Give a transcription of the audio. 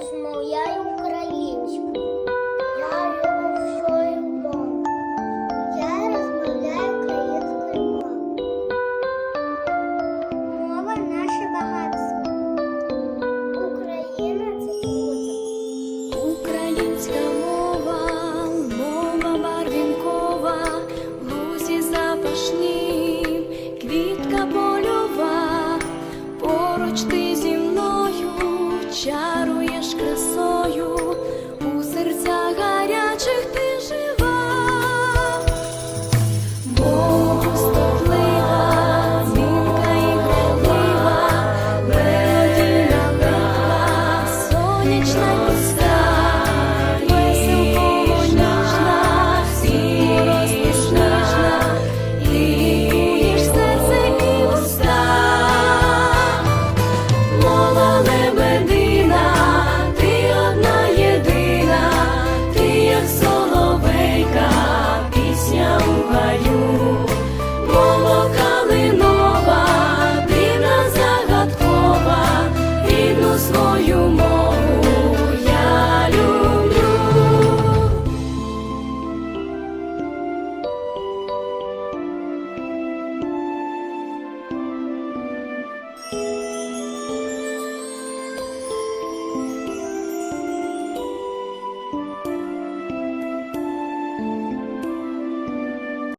розмовляю українською. Я люблю. Я розмовляю українською мовою. Мова наше багатство. Україна це круто. Українська мова, мова барвінкова, гузі запашні, квітка польова, поруч ти. красою.